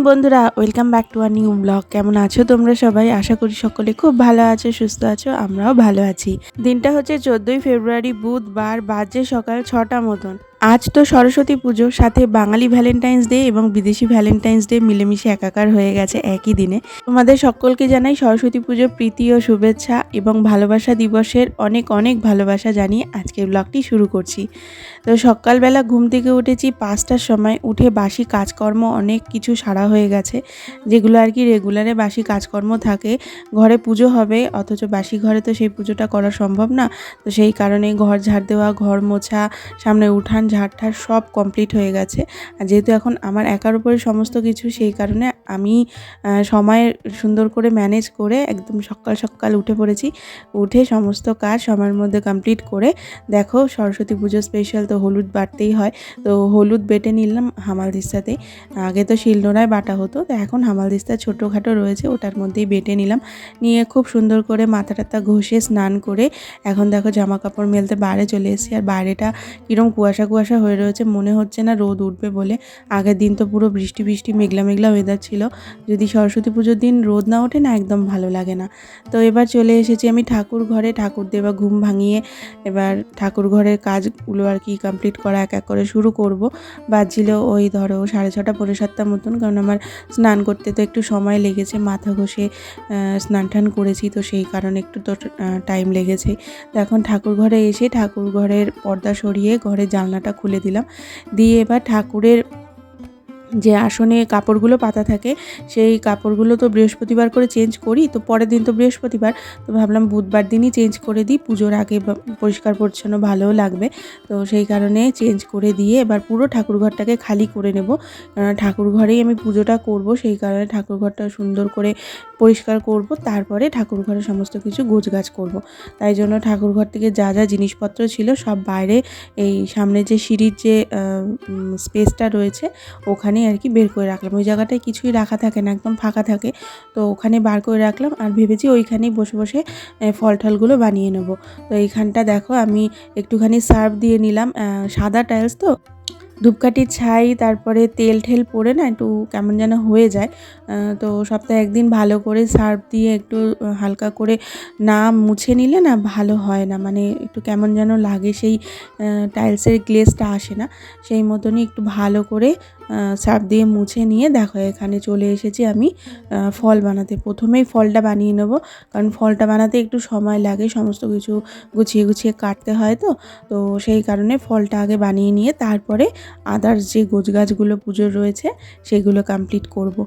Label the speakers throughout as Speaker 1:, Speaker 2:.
Speaker 1: Morning বন্ধুরা welcome back to our new blog কেমন আছো তোমরা সবাই? আশা করি সকলে খুব ভালো আছো, সুস্থ আছো, আমরাও ভালো আছি। দিনটা হচ্ছে চোদ্দোই ফেব্রুয়ারি, বুধবার বাজে সকাল ছটা মতন। আজ তো সরস্বতী পুজো, সাথে বাঙালি ভ্যালেন্টাইন্স ডে এবং বিদেশি ভ্যালেন্টাইন্স ডে মিলেমিশে একাকার হয়ে গেছে একই দিনে। তোমাদের সকলকে জানাই সরস্বতী পুজো প্রীতি ও শুভেচ্ছা এবং ভালোবাসা দিবসের অনেক অনেক ভালোবাসা জানিয়ে আজকের ব্লগটি শুরু করছি। তো সকালবেলা ঘুম থেকে উঠেছি, পাঁচটার সময় উঠে বাসি কাজকর্ম অনেক কিছু সারা হয়ে গেছে, যেগুলো আর কি রেগুলারে বাসি কাজকর্ম থাকে। ঘরে পুজো হবে, অথচ বাসি ঘরে তো সেই পুজোটা করা সম্ভব না। তো সেই কারণে ঘর ঝাড় দেওয়া, ঘর মোছা, সামনে উঠান ঝাড় সব কমপ্লিট হয়ে গেছে। আর যেহেতু এখন আমার একার উপরে সমস্ত কিছু, সেই কারণে আমি সময় সুন্দর করে ম্যানেজ করে একদম সকাল সকাল উঠে পড়েছি। উঠে সমস্ত কাজ সময়ের মধ্যে কমপ্লিট করে, দেখো সরস্বতী পুজো স্পেশাল তো হলুদ বাটতেই হয়। তো হলুদ বেটে নিলাম হামাল দিস্তাতে আগে তো শিলনোড়ায় বাটা হতো, তো এখন হামাল দিস্তা ছোটোখাটো রয়েছে, ওটার মধ্যেই বেটে নিলাম। নিয়ে খুব সুন্দর করে মাথা টাথা ঘষে স্নান করে, এখন দেখো জামা কাপড় মেলতে বাইরে চলে এসেছি। আর বাইরেটা কীরকম কুয়াশা কুয়াশা হয়ে রয়েছে, মনে হচ্ছে না রোদ উঠবে বলে। আগের দিন তো পুরো বৃষ্টি বৃষ্টি, মেঘলা মেঘলা ওয়েদার ছিল। যদি সরস্বতী পুজোর দিন রোদ না ওঠে না, একদম ভালো লাগে না। তো এবার চলে এসেছি আমি ঠাকুর ঘরে। ঠাকুর দেবা ঘুম ভাঙিয়ে এবার ঠাকুর ঘরের কাজগুলো আর কি কমপ্লিট করা, এক এক করে শুরু করব। বাজছিল ওই ধরো সাড়ে ছটা, পৌনে সাতটা মতন, কারণ আমার স্নান করতে তো একটু সময় লেগেছে, মাথা ঘষে স্নান টান করেছি, তো সেই কারণে একটু তো টাইম লেগেছে। তো এখন ঠাকুর ঘরে এসে ঠাকুর ঘরের পর্দা সরিয়ে ঘরের জানলাটা খুলে দিলাম। দিয়ে এবার ঠাকুরের যে আসনে কাপড়গুলো পাতা থাকে, সেই কাপড়গুলো তো বৃহস্পতিবার করে চেঞ্জ করি, তো পরের দিন তো বৃহস্পতিবার, তো ভাবলাম বুধবার দিনই চেঞ্জ করে দিই, পুজোর আগে পরিষ্কার পরিচ্ছন্ন ভালোও লাগবে, তো সেই কারণে চেঞ্জ করে দিয়ে এবার পুরো ঠাকুরঘরটাকে খালি করে নেব, কেননা ঠাকুর ঘরেই আমি পুজোটা করব, সেই কারণে ঠাকুরঘরটা সুন্দর করে পরিষ্কার করব, তারপরে ঠাকুর ঘরে সমস্ত কিছু গোছগাছ করব। তাই জন্য ঠাকুরঘর থেকে যা যা জিনিসপত্র ছিল সব বাইরে এই সামনে যে সিঁড়ির যে স্পেসটা রয়েছে, ওখানে আর কি বের করে রাখলাম। ওই জায়গাটায় কিছুই রাখা থাকে না, একদম ফাঁকা থাকে। তো ওখানে বার করে রাখলাম আর ভেবেছি ওইখানেই বসে বসে ফল টলগুলো বানিয়ে নেব। তো এইখানটা দেখো আমি একটুখানি সার্ভ দিয়ে নিলাম সাদা টাইলস তো। ধূপকাঠির ছাই, তারপরে তেল ঠেল পড়ে না একটু কেমন যেন হয়ে যায়। তো সপ্তাহে একদিন ভালো করে সার্ফ দিয়ে একটু হালকা করে না মুছে নিলে না ভালো হয় না। মানে একটু কেমন যেন লাগে সেই টাইলসের গ্লেসটা আসে না। সেই মতনই একটু ভালো করে সার্ফ দিয়ে মুছে নিয়ে দেখো, এখানে চলে এসেছি আমি ফল বানাতে প্রথমেই ফলটা বানিয়ে নেব, কারণ ফলটা বানাতে একটু সময় লাগে, সমস্ত কিছু গুছিয়ে গুছিয়ে কাটতে হয় তো তো সেই কারণে ফলটা আগে বানিয়ে নিয়ে তারপরে আদার্স যে গোছ গাছগুলো পুজোর রয়েছে, সেগুলো কমপ্লিট করব।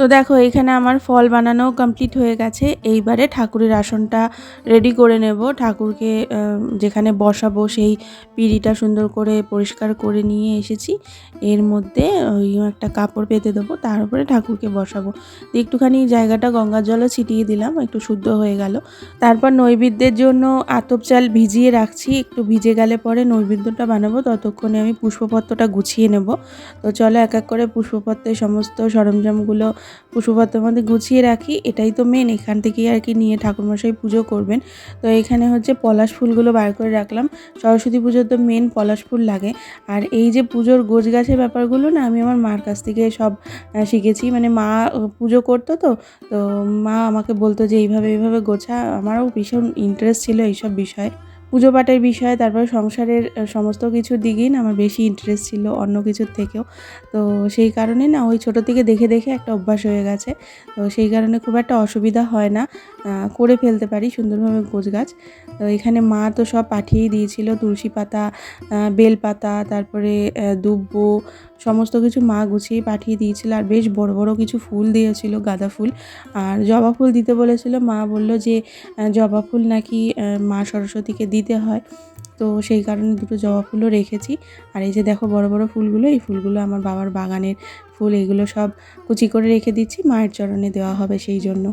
Speaker 1: তো দেখো, এখানে আমার ফল বানানো কমপ্লিট হয়ে গেছে। এইবারে ঠাকুরের আসনটা রেডি করে নেব। ঠাকুরকে যেখানে বসাবো সেই পিঁড়িটা সুন্দর করে পরিষ্কার করে নিয়ে এসেছি। এর মধ্যে ওই একটা কাপড় পেতে দেবো, তার উপরে ঠাকুরকে বসাবো। একটুখানি জায়গাটা গঙ্গার জলও ছিটিয়ে দিলাম, একটু শুদ্ধ হয়ে গেল। তারপর নৈবেদ্যের জন্য আতপ চাল ভিজিয়ে রাখছি। একটু ভিজে গেলে পরে নৈবেদ্যটা বানাবো, ততক্ষণে আমি পুষ্পপত্রটা গুছিয়ে নেব। তো চলো এক এক করে পুষ্পপত্রের সমস্ত সরঞ্জামগুলো পুষ্পপত্রের মধ্যে গুছিয়ে রাখি, এটাই তো মেন এখান থেকেই আর কি নিয়ে ঠাকুরমশাই পুজো করবেন। তো এখানে হচ্ছে পলাশ ফুলগুলো বার করে রাখলাম। সরস্বতী পুজোর তো মেন পলাশ ফুল লাগে। আর এই যে পুজোর গোছ গাছের ব্যাপারগুলো না, আমি আমার মার কাছ থেকে সব শিখেছি। মানে মা পুজো করতো তো তো মা আমাকে বলতো যে এইভাবে এইভাবে গোছা। আমারও ভীষণ ইন্টারেস্ট ছিল এইসব বিষয়ে। পুজো পাঠের বিষয়ে, তারপর সংসারের সমস্ত কিছুর দিকেই না আমার বেশি ইন্টারেস্ট ছিল অন্য কিছুর থেকেও। তো সেই কারণে না ওই ছোটো থেকে দেখে দেখে একটা অভ্যাস হয়ে গেছে। তো সেই কারণে খুব একটা অসুবিধা হয় না। করে ফেলতে পারি সুন্দরভাবে গোছ গাছ। তো এখানে মা তো সব পাঠিয়েই দিয়েছিল, তুলসী পাতা বেল পাতা, তারপরে দুব্ব সমস্ত কিছু মা গুছিয়ে পাঠিয়ে দিয়েছিল আর বেশ বড় বড় কিছু ফুল দিয়েছিল, গাঁদা ফুল। আর জবা ফুল দিতে বলেছিল, মা বলল যে জবা ফুল নাকি মা সরস্বতীকে দিতে হয়। তো সেই কারণে দুটো জবা ফুলও রেখেছি। আর এই যে দেখো বড় বড় ফুলগুলো, এই ফুলগুলো আমার বাবার বাগানের ফুল, এগুলো সব কুচি করে রেখে দিচ্ছি, মায়ের চরণে দেওয়া হবে সেই জন্য।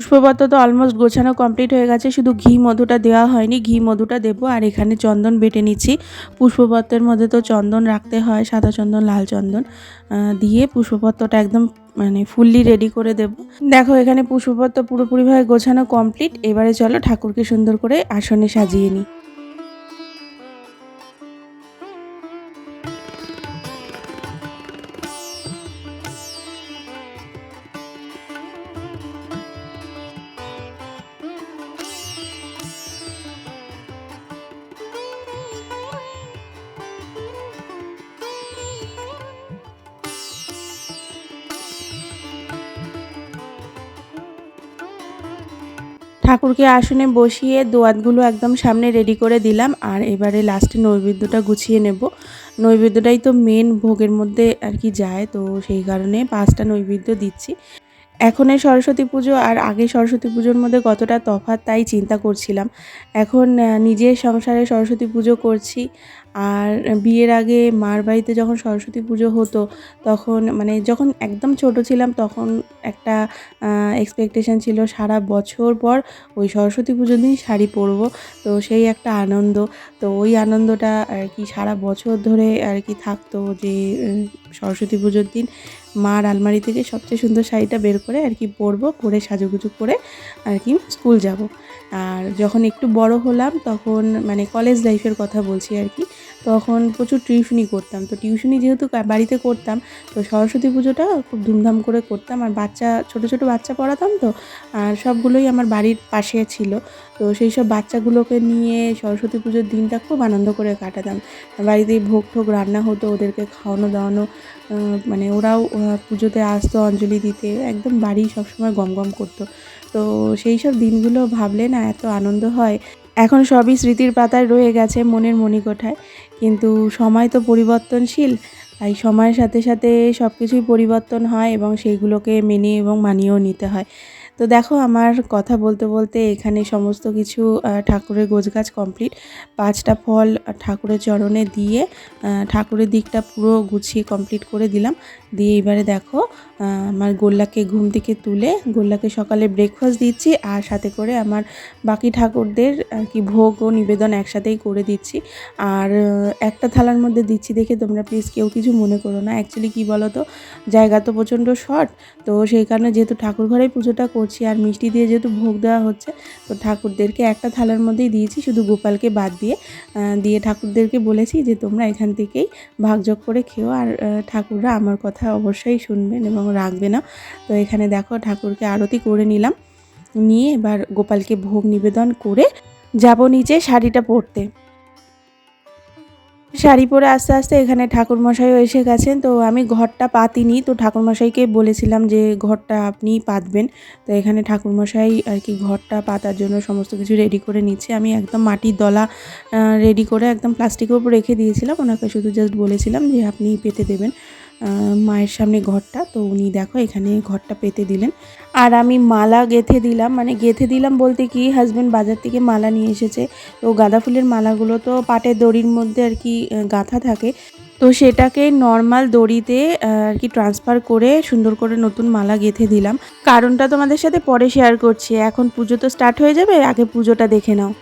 Speaker 1: পুষ্পপত্র তো অলমোস্ট গোছানো কমপ্লিট হয়ে গেছে। শুধু ঘি মধুটা দেওয়া হয়নি, ঘি মধুটা দেবো। আর এখানে চন্দন বেটে নিচ্ছি। পুষ্পপত্রের মধ্যে তো চন্দন রাখতে হয়, সাদা চন্দন, লাল চন্দন দিয়ে পুষ্পপত্রটা একদম মানে ফুললি রেডি করে দেব। দেখো, এখানে পুষ্পপত্র পুরোপুরিভাবে গোছানো কমপ্লিট এবারে চলো ঠাকুরকে সুন্দর করে আসনে সাজিয়ে নিই। ঠাকুরকে আসনে বসিয়ে দোয়াতগুলো একদম সামনে রেডি করে দিলাম। আর এবারে লাস্টে নৈবেদ্যটা গুছিয়ে নেব। নৈবেদ্যটাই তো মেন ভোগের মধ্যে আর কি যায়, তো সেই কারণে পাঁচটা নৈবেদ্য দিচ্ছি। এখনের সরস্বতী পুজো আর আগে সরস্বতী পুজোর মধ্যে কতটা তফাৎ তাই চিন্তা করছিলাম। এখন নিজের সংসারে সরস্বতী পুজো করছি। আর বিয়ের আগে মার বাড়িতে যখন সরস্বতী পুজো হতো, তখন মানে যখন একদম ছোট ছিলাম, তখন একটা এক্সপেকটেশন ছিল সারা বছর পর ওই সরস্বতী পুজোর দিন শাড়ি পরবো। তো সেই একটা আনন্দ। তো ওই আনন্দটা আর কি সারা বছর ধরে আর কি থাকতো যে সরস্বতী পুজোর দিন মার আলমারি থেকে সবচেয়ে সুন্দর শাড়িটা বের করে আর কি পরবো, পরে সাজুগুজু করে আর কি স্কুল যাব। আর যখন একটু বড় হলাম, তখন মানে কলেজ লাইফের কথা বলছি আর কি। তখন প্রচুর টিউশনি করতাম। তো টিউশনি যেহেতু বাড়িতে করতাম, তো সরস্বতী পুজোটা খুব ধুমধাম করে করতাম। আর বাচ্চা, ছোট ছোট বাচ্চা পড়াতাম তো, আর সবগুলোই আমার বাড়ির পাশে ছিল। তো সেই সব বাচ্চাগুলোকে নিয়ে সরস্বতী পুজোর দিনটা খুব আনন্দ করে কাটাতাম। বাড়িতে ভোগ ঠোক রান্না হতো, ওদেরকে খাওয়ানো, দাওয়ানো মানে ওরাও পুজোতে আসতো, অঞ্জলি দিতে। একদম বাড়ি সবসময় গম গম করতো। তো সেই সব দিনগুলো ভাবলে না এত আনন্দ হয়। এখন সবই স্মৃতির পাতায় রয়ে গেছে মনের মণিকোঠায়। কিন্তু সময় তো পরিবর্তনশীল, তাই সময়ের সাথে সাথে সব কিছুই পরিবর্তন হয় এবং সেইগুলোকে মেনে এবং মানিয়েও নিতে হয়। তো দেখো আমার কথা বলতে বলতে এখানে সমস্ত কিছু ঠাকুরের গোছগাছ কমপ্লিট পাঁচটা ফল ঠাকুরের চরণে দিয়ে ঠাকুরের দিকটা পুরো গুছিয়ে কমপ্লিট করে দিলাম। দিয়ে এবারে দেখো আমার গোল্লাকে ঘুম থেকে তুলে, গোল্লাকে সকালে ব্রেকফাস্ট দিচ্ছি আর সাথে করে আমার বাকি ঠাকুরদের আর কি ভোগ ও নিবেদন একসাথেই করে দিচ্ছি। আর একটা থালার মধ্যে দিচ্ছি দেখে তোমরা প্লিজ কেউ কিছু মনে করো না। অ্যাকচুয়ালি কী বলো তো জায়গা তো প্রচণ্ড শর্ট তো সেই কারণে যেহেতু ঠাকুর ঘরেই পুজোটা করছি আর মিষ্টি দিয়ে যেহেতু ভোগ দেওয়া হচ্ছে, তো ঠাকুরদেরকে একটা থালার মধ্যেই দিয়েছি, শুধু গোপালকে বাদ দিয়ে দিয়ে ঠাকুরদেরকে বলেছি যে তোমরা এখান থেকেই ভাগযোগ করে খেও আর ঠাকুররা আমার কথা অবশ্যই শুনবেন এবং রাখবে না। তো এখানে দেখো ঠাকুরকে আরতি করে নিলাম, নিয়ে এবার গোপালকে ভোগ নিবেদন করে যাব নিচে শাড়িটা পরতে। শাড়ি পরে আস্তে আস্তে এখানে ঠাকুরমশাইও এসে গেছেন। তো আমি ঘরটা পাতিনি, তো ঠাকুরমশাইকে বলেছিলাম যে ঘরটা আপনি পাতবেন। তো এখানে ঠাকুরমশাই আর কি ঘরটা পাতার জন্য সমস্ত কিছু রেডি করে নিচ্ছে। আমি একদম মাটির দলা রেডি করে একদম প্লাস্টিকের উপর রেখে দিয়েছিলাম। ওনাকে শুধু জাস্ট বলেছিলাম যে আপনি পেতে দেবেন। মায়ের সামনে ঘরটা। তো উনি দেখো এখানে ঘরটা পেতে দিলেন। আর আমি মালা গেথে দিলাম। মানে গেথে দিলাম বলতে কি হাজব্যান্ড বাজার থেকে মালা নিয়ে এসেছে। তো গাঁদা ফুলের মালাগুলো তো পাটের দড়ির মধ্যে আর কি গাঁথা থাকে। তো সেটাকে নর্মাল দড়িতে আর কি ট্রান্সফার করে সুন্দর করে নতুন মালা গেথে দিলাম। কারণটা তোমাদের সাথে পরে শেয়ার করছি। এখন পুজো তো স্টার্ট হয়ে যাবে, আগে পুজোটা দেখে নাও।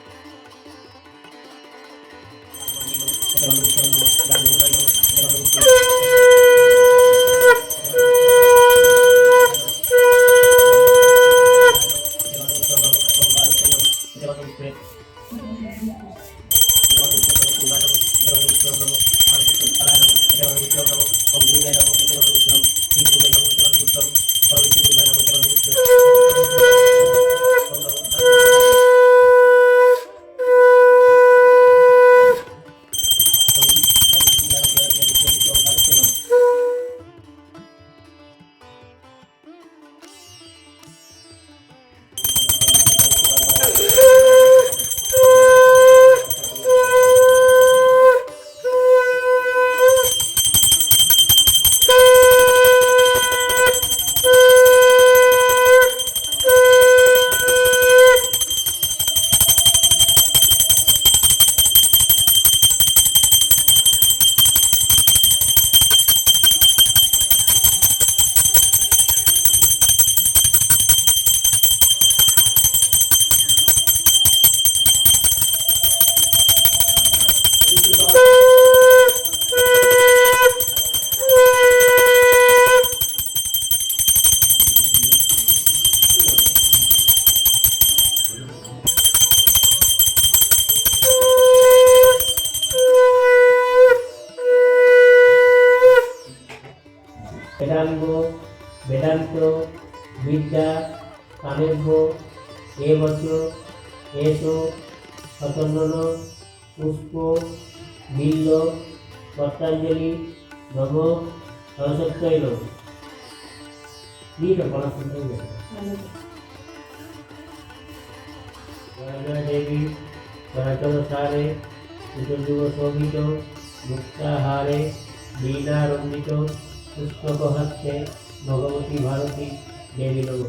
Speaker 2: पुष्पो बिल्लो पतंजलि भगो और ठीक है बड़ा सुंदर है। देवी सारे चतुर्युग शोभित, मुक्ताहारे लीला रंजित पुष्पक हस्ते भगवती भारती, देवी लोग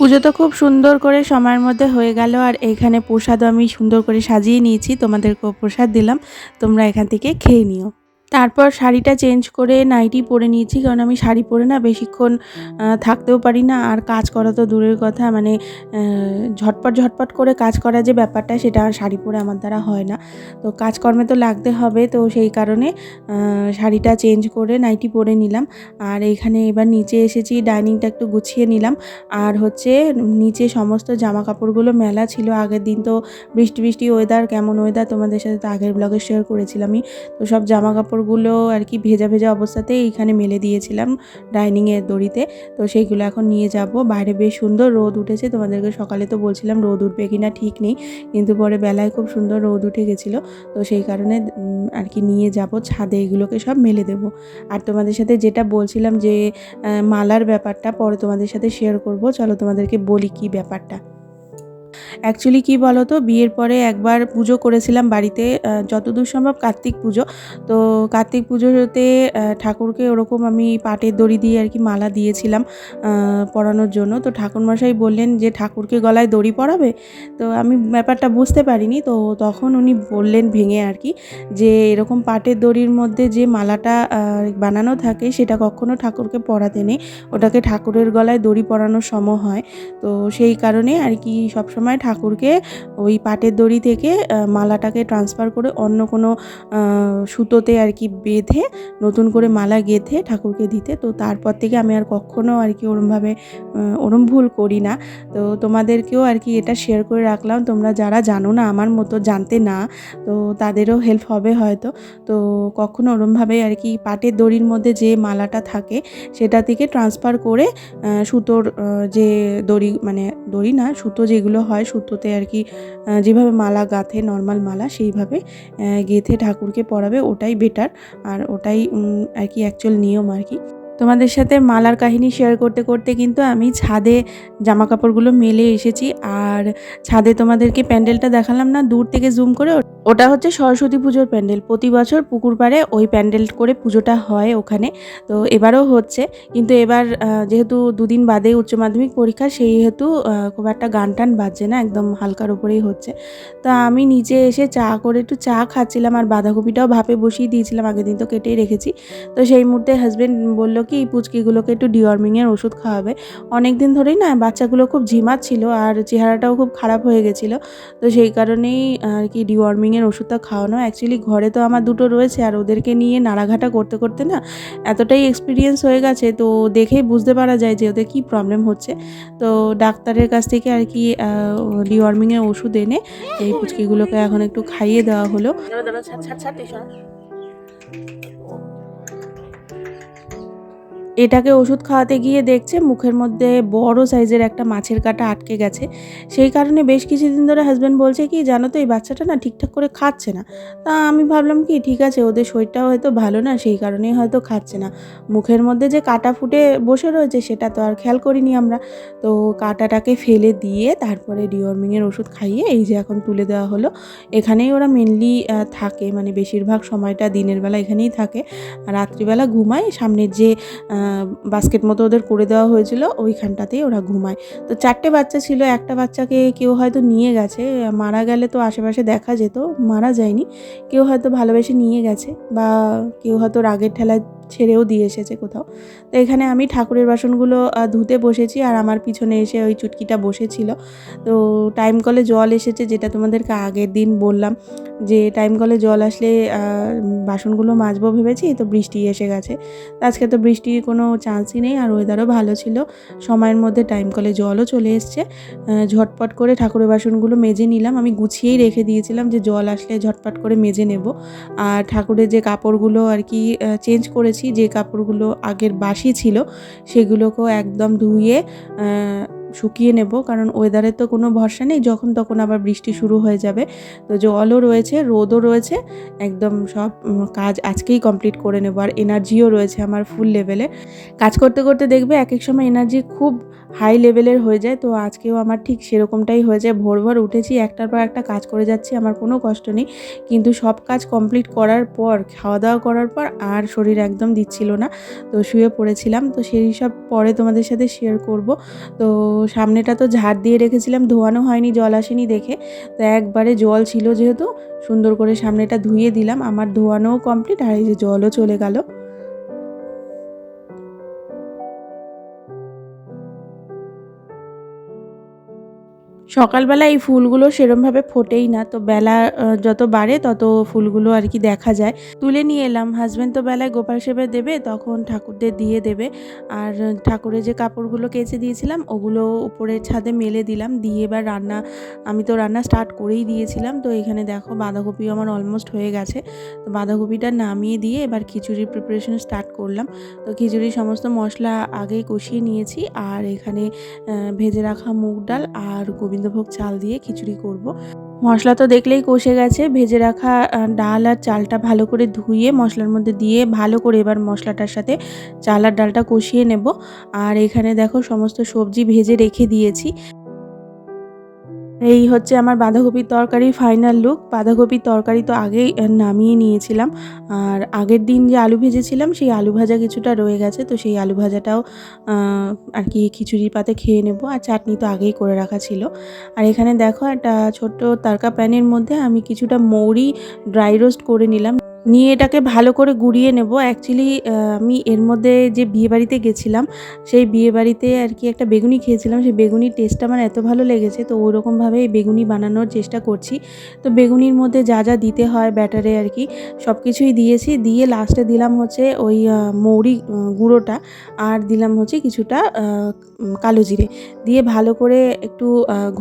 Speaker 1: পুজো তো খুব সুন্দর করে সময়ের মধ্যে হয়ে গেল, আর এখানে প্রসাদও আমি সুন্দর করে সাজিয়ে নিয়েছি। তোমাদেরকেও প্রসাদ দিলাম। তোমরা এখান থেকে খেয়ে নিও। তারপর শাড়িটা চেঞ্জ করে নাইটি পরে নিয়েছি, কারণ আমি শাড়ি পরে না বেশিক্ষণ থাকতেও পারি না। আর কাজ করা তো দূরের কথা মানে ঝটপট ঝটপট করে কাজ করা যে ব্যাপারটা, সেটা শাড়ি পরে আমার দ্বারা হয় না। তো কাজকর্মে তো লাগতে হবে, তো সেই কারণে শাড়িটা চেঞ্জ করে নাইটি পরে নিলাম। আর এইখানে এবার নিচে এসেছি, ডাইনিংটা একটু গুছিয়ে নিলাম। আর হচ্ছে, নিচে সমস্ত জামা কাপড়গুলো মেলা ছিল আগের দিন, তো বৃষ্টি বৃষ্টি ওয়েদার কেমন ওয়েদার তোমাদের সাথে তো আগের ব্লগে শেয়ার করেছিলামই। তো সব জামা কাপড়গুলো আর কি ভেজা ভেজা অবস্থাতে এইখানে মেলে দিয়েছিলাম ডাইনিংয়ের দড়িতে। তো সেইগুলো এখন নিয়ে যাব। বাইরে বেশ সুন্দর রোদ উঠেছে। তোমাদেরকে সকালে তো বলছিলাম রোদ উঠবে কি না ঠিক নেই। কিন্তু পরে বেলায় খুব সুন্দর রোদ উঠে গেছিল। তো সেই কারণে আর কি নিয়ে যাব। ছাদে এগুলোকে সব মেলে দেবো। আর তোমাদের সাথে যেটা বলছিলাম যে মালার ব্যাপারটা পরে তোমাদের সাথে শেয়ার করব। চলো তোমাদেরকে বলি কি ব্যাপারটা। অ্যাকচুয়ালি কি বলো তো বিয়ের পরে একবার পুজো করেছিলাম বাড়িতে যতদূর সম্ভব কার্তিক পুজো। তো কার্তিক পুজোতে ঠাকুরকে ওরকম আমি পাটের দড়ি দিয়ে আর কি মালা দিয়েছিলাম পরানোর জন্য। তো ঠাকুরমশাই বললেন যে, ঠাকুরকে গলায় দড়ি পরাবে? তো আমি ব্যাপারটা বুঝতে পারিনি। তো তখন উনি বললেন ভেঙে আর কি, যে এরকম পাটের দড়ির মধ্যে যে মালাটা বানানো থাকে, সেটা কখনো ঠাকুরকে পরাতে নেই। ওটাকে ঠাকুরের গলায় দড়ি পরানোর সম হয়। তো সেই কারণে আর কি সবসময় ঠাকুরকে ওই পাটের দড়ি থেকে মালাটাকে ট্রান্সফার করে অন্য কোনো সুতোতে আর কি বেঁধে নতুন করে মালা গেঁথে ঠাকুরকে দিতে। তো তারপর থেকে আমি আর কখনো আর কি ওরমভাবে ওরম ভুল করি না। তো তোমাদেরকেও আর কি এটা শেয়ার করে রাখলাম। তোমরা যারা জানো না, আমার মতো জানতে না, তো তাদেরও হেল্প হবে হয়তো। তো কখনো ওরমভাবে আর কি পাটের দড়ির মধ্যে যে মালাটা থাকে, সেটা থেকে ট্রান্সফার করে সুতোর যে দড়ি মানে দড়ি না, সুতো যেগুলো হয় সুতোতে আর কি যেভাবে মালা গাঁথে নর্মাল মালা, সেইভাবে গেঁথে ঠাকুরকে পরাবে, ওটাই বেটার আর ওটাই আর কি অ্যাকচুয়াল নিয়ম আর কি। তোমাদের সাথে মালার কাহিনী শেয়ার করতে করতে কিন্তু আমি ছাদে জামা কাপড়গুলো মেলে এসেছি। আর ছাদে তোমাদেরকে প্যান্ডেলটা দেখালাম না, দূর থেকে জুম করে ওটা হচ্ছে সরস্বতী পুজোর প্যান্ডেল। প্রতি বছর পুকুর পাড়ে ওই প্যান্ডেল করে পুজোটা হয় ওখানে। তো এবারও হচ্ছে। কিন্তু এবার যেহেতু দুদিন বাদে উচ্চ মাধ্যমিক পরীক্ষা সেই হেতু খুব একটা গান টান বাজছে না, একদম হালকার উপরেই হচ্ছে। তা আমি নিচে এসে চা করে একটু চা খাচ্ছিলাম আর বাঁধাকপিটাও ভাপে বসিয়ে দিয়েছিলাম, আগের দিন তো কেটেই রেখেছি। তো সেই মুহূর্তে হাজব্যান্ড বলল কি এই পুচকিগুলোকে একটু ডিওয়ার্মিংয়ের ওষুধ খাওয়াবে? অনেক দিন ধরেই না বাচ্চাগুলো খুব ঝিমাচ্ছিল আর চেহারাটাও খুব খারাপ হয়ে গেছিল। তো সেই কারণেই আর কি ডিওয়ার্মিংয়ের ওষুধটা খাওয়ানো। অ্যাকচুয়ালি ঘরে তো আমার দুটো রয়েছে আর ওদেরকে নিয়ে নাড়াঘাটা করতে করতে না এতটাই এক্সপিরিয়েন্স হয়ে গেছে। তো দেখেই বুঝতে পারা যায় যে ওদের কী প্রবলেম হচ্ছে। তো ডাক্তারের কাছ থেকে আর কি ডিওয়ার্মিংয়ের ওষুধ এনে এই পুচকিগুলোকে এখন একটু খাইয়ে দেওয়া হলো। এটাকে ওষুধ খাওয়াতে গিয়ে দেখছে মুখের মধ্যে বড় সাইজের একটা মাছের কাঁটা আটকে গেছে। সেই কারণে বেশ কিছুদিন ধরে হাজব্যান্ড বলছে কি, জানো তো, এই বাচ্চাটা না ঠিকঠাক করে খাচ্ছে না। তা আমি ভাবলাম কি, ঠিক আছে, ওদের শরীরটাও হয়তো ভালো না, সেই কারণেই হয়তো খাচ্ছে না। মুখের মধ্যে যে কাটা ফুটে বসে রয়েছে, সেটা তো আর খেয়াল করিনি আমরা। তো কাটাটাকে ফেলে দিয়ে তারপরে ডিওয়ার্মিংয়ের ওষুধ খাইয়ে এই যে এখন তুলে দেওয়া হলো। এখানেই ওরা মেনলি থাকে মানে বেশিরভাগ সময়টা দিনের বেলা এখানেই থাকে। রাত্রিবেলা ঘুমায়, সামনের যে বাস্কেট মতো ওদের করে দেওয়া হয়েছিল, ওইখানটাতেই ওরা ঘুমায়। তো চারটে বাচ্চা ছিল, একটা বাচ্চাকে কেউ হয়তো নিয়ে গেছে, মারা গেলে তো আশেপাশে দেখা যেত, মারা যায়নি, কেউ হয়তো ভালোবেসে নিয়ে গেছে, বা কেউ হয়তো রাগের ঠেলায় ছেড়েও দিয়ে এসেছে কোথাও। তো এখানে আমি ঠাকুরের বাসনগুলো ধুতে বসেছি আর আমার পিছনে এসে ওই চুটকিটা বসেছিল। তো টাইম কলে জল এসেছে যেটা তোমাদেরকে আগের দিন বললাম যে টাইম কলে জল আসলে বাসনগুলো মাজবো ভেবেছি, তো বৃষ্টি এসে গেছে। আজকে তো বৃষ্টির কোনো চান্সই নেই আর ওয়েদারও ভালো ছিল। সময়ের মধ্যে টাইম কলে জলও চলে এসছে। ঝটপট করে ঠাকুরের বাসনগুলো মেজে নিলাম। আমি গুছিয়েই রেখে দিয়েছিলাম যে জল আসলে ঝটপট করে মেজে নেব। আর ঠাকুরের যে কাপড়গুলো আর কি চেঞ্জ করেছি যে কাপড়গুলো আগের বাসি ছিল সেগুলোকেও একদম ধুয়ে শুকিয়ে নেব, কারণ ওয়েদারের তো কোনো ভরসা নেই, যখন তখন আবার বৃষ্টি শুরু হয়ে যাবে। তো জলও রয়েছে, রোদও রয়েছে, একদম সব কাজ আজকেই কমপ্লিট করে নেব, আর এনার্জিও রয়েছে আমার ফুল লেভেলে কাজ করতে করতে দেখবে এক এক সময় এনার্জি খুব হাই লেভেলের হয়ে যায়, তো আজকেও আমার ঠিক সেরকমটাই হয়ে যায় ভোর ভোর উঠেছি, একটার পর একটা কাজ করে যাচ্ছি, আমার কোনো কষ্ট নেই। কিন্তু সব কাজ কমপ্লিট করার পর খাওয়া দাওয়া করার পর আর শরীর একদম দিচ্ছিল না, তো শুয়ে পড়েছিলাম। তো সেই সব পরে তোমাদের সাথে শেয়ার করব। তো সামনেটা তো ঝাড় দিয়ে রেখেছিলাম, ধোয়ানো হয়নি, জল আসেনি দেখে। তো একবারে জল ছিল যেহেতু, সুন্দর করে সামনেটা ধুয়ে দিলাম। আমার ধোয়ানোও কমপ্লিট আর এই যে জলও চলে গেল। সকালবেলা এই ফুলগুলো সেরমভাবে ফোটেই না, তো বেলা যত বাড়ে তত ফুলগুলো আর কি দেখা যায়। তুলে নিয়ে এলাম হাজব্যান্ড তো বেলায় গোপাল সেবে দেবে, তখন ঠাকুরদের দিয়ে দেবে। আর ঠাকুরের যে কাপড়গুলো কেচে দিয়েছিলাম, ওগুলো উপরের ছাদে মেলে দিলাম, দিয়ে এবার রান্না, আমি তো রান্না স্টার্ট করেই দিয়েছিলাম, তো এখানে দেখো বাঁধাকপি আমার অলমোস্ট হয়ে গেছে। তো বাঁধাকপিটা নামিয়ে দিয়ে এবার খিচুড়ির প্রিপারেশন স্টার্ট করলাম। তো খিচুড়ির সমস্ত মশলা আগেই কষিয়ে নিয়েছি, আর এখানে ভেজে রাখা মুগ ডাল আর গোবিন্দভোগ চাল দিয়ে খিচুড়ি করব। মশলা তো দেখলেই কষে গেছে। ভেজে রাখা ডাল আর চালটা ভালো করে ধুয়ে মশলার মধ্যে দিয়ে ভালো করে এবার মশলাটার সাথে চাল আর ডালটা কষিয়ে নেব। আর এখানে দেখো সমস্ত সবজি ভেজে রেখে দিয়েছি। এই হচ্ছে আমার বাঁধাকপির তরকারি ফাইনাল লুক বাঁধাকপির তরকারি তো আগেই নামিয়ে নিয়েছিলাম। আর আগের দিন যে আলু ভেজেছিলাম, সেই আলু ভাজা কিছুটা রয়ে গেছে। তো সেই আলু ভাজাটাও আর কি খিচুড়ির পাতে খেয়ে নেব। আর চাটনি তো আগেই করে রাখা ছিল। আর এখানে দেখো একটা ছোট্ট তারকা প্যানের মধ্যে আমি কিছুটা মৌরি ড্রাই রোস্ট করে নিলাম। নিয়ে এটাকে ভালো করে গুঁড়িয়ে নেব। অ্যাকচুয়ালি আমি এর মধ্যে যে বিয়েবাড়িতে গেছিলাম, সেই বিয়েবাড়িতে আর কি একটা বেগুনি খেয়েছিলাম। সেই বেগুনির টেস্টটা আমার এত ভালো লেগেছে, তো ওরকমভাবে এই বেগুনি বানানোর চেষ্টা করছি। তো বেগুনির মধ্যে যা যা দিতে হয় ব্যাটারে আর কি সব কিছুই দিয়েছি। দিয়ে লাস্টে দিলাম হচ্ছে ওই মৌরি গুঁড়োটা, আর দিলাম হচ্ছে কিছুটা কালো জিরে। দিয়ে ভালো করে একটু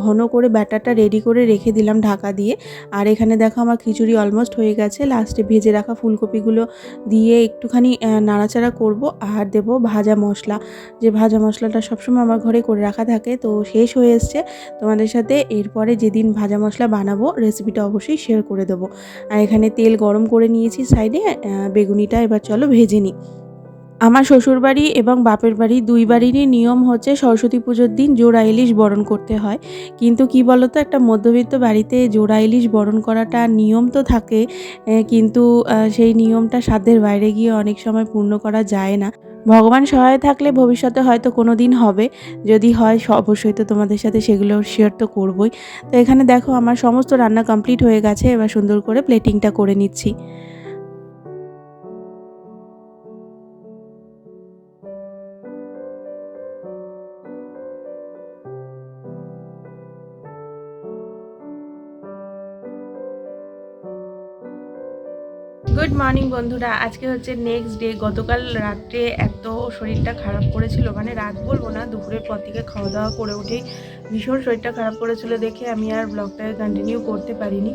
Speaker 1: ঘন করে ব্যাটারটা রেডি করে রেখে দিলাম ঢাকা দিয়ে। আর এখানে দেখো আমার খিচুড়ি অলমোস্ট হয়ে গেছে। লাস্টে ভেজে রাখা ফুলকপিগুলো দিয়ে একটুখানি নাড়াচাড়া করব আর দেব ভাজা মশলা। যে ভাজা মশলাটা সবসময় আমার ঘরে করে রাখা থাকে, তো শেষ হয়ে এসছে। তোমাদের সাথে এরপরে যেদিন ভাজা মশলা বানাবো রেসিপিটা অবশ্যই শেয়ার করে দেবো। আর এখানে তেল গরম করে নিয়েছি সাইডে বেগুনিটা এবার চলো ভেজে নিই। আমার শ্বশুরবাড়ি এবং বাপের বাড়ি দুই বাড়িরই নিয়ম হচ্ছে সরস্বতী পুজোর দিন জোড়া ইলিশ বরণ করতে হয়। কিন্তু কি বলতো, একটা মধ্যবিত্ত বাড়িতে জোড়া ইলিশ বরণ করাটা নিয়ম তো থাকে কিন্তু সেই নিয়মটা সাধ্যের বাইরে গিয়ে অনেক সময় পূর্ণ করা যায় না। ভগবান সহায় থাকলে ভবিষ্যতে হয়তো কোনো দিন হবে, যদি হয় অবশ্যই তো তোমাদের সাথে সেগুলো শেয়ার তো করবই। তো এখানে দেখো, আমার সমস্ত রান্না কমপ্লিট হয়ে গেছে, এবার সুন্দর করে প্লেটিংটা করে নিচ্ছি। মর্নিং বন্ধুরা। আজকে হচ্ছে নেক্সট ডে গতকাল রাত্রে এত শরীরটা খারাপ করেছিল মানে রাত বলব না, দুপুরের পর থেকে খাওয়া দাওয়া করে উঠেই ভীষণ শরীরটা খারাপ করেছিল দেখে আমি আর ব্লগটাকে কন্টিনিউ করতে পারিনি।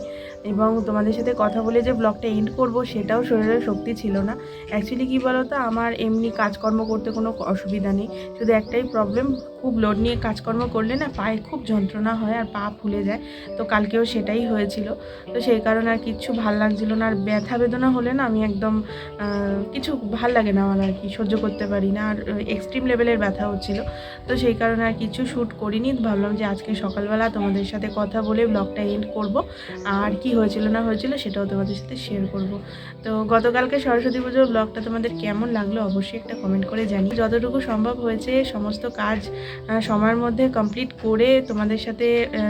Speaker 1: এবং তোমাদের সাথে কথা বলে যে ব্লগটা এন্ড করব, সেটাও শরীরের শক্তি ছিল না। অ্যাকচুয়ালি কী বলো তো আমার এমনি কাজকর্ম করতে কোনো অসুবিধা নেই। শুধু একটাই প্রবলেম খুব লোড নিয়ে কাজকর্ম করলে না পায়ে খুব যন্ত্রণা হয় আর পা ফুলে যায়। তো কালকেও সেটাই হয়েছিল। তো সেই কারণে আর কিচ্ছু ভালো লাগছিল না। আর ব্যথা বেদনা হলে না আমি একদম কিছু ভালো লাগে না আমার আর কি, সহ্য করতে পারি না। আর এক্সট্রিম লেভেলের ব্যথা হচ্ছিল। তো সেই কারণে আর কিছু শ্যুট করিনি। ভাবলাম যে আজকে সকালবেলা তোমাদের সাথে কথা বলে ব্লগটা এন্ড করব। আর কি হয়েছিল না হয়েছিল সেটাও তোমাদের সাথে শেয়ার করব। তো গতকালকে সরস্বতী পুজোর ব্লগটা তোমাদের কেমন লাগল অবশ্যই একটা কমেন্ট করে জানি যতটুকু সম্ভব হয়েছে সমস্ত কাজ সময়ের মধ্যে কমপ্লিট করে তোমাদের সাথে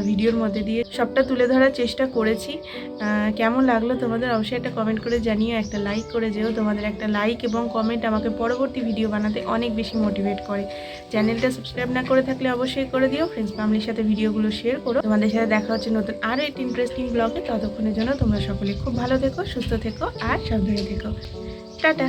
Speaker 1: ভিডিওর মধ্যে দিয়ে সবটা তুলে ধরার চেষ্টা করেছি। কেমন লাগল তোমাদের অবশ্যই একটা কমেন্ট করে জানিও, একটা লাইক করে যেও। তোমাদের একটা লাইক এবং কমেন্ট আমাকে পরবর্তী ভিডিও বানাতে অনেক বেশি মোটিভেট করে। চ্যানেলটা সাবস্ক্রাইব না করে থাকলে অবশ্যই করে দিও। ফ্রেন্ডস ফ্যামিলির সাথে ভিডিওগুলো শেয়ার করো। তোমাদের সাথে দেখা হচ্ছে নতুন আরও একটি ইন্টারেস্টিং ব্লগে ততক্ষণের জন্য তোমরা সকলে খুব ভালো থেকো সুস্থ থেকো আর সাবধানে থেকো। টাটা।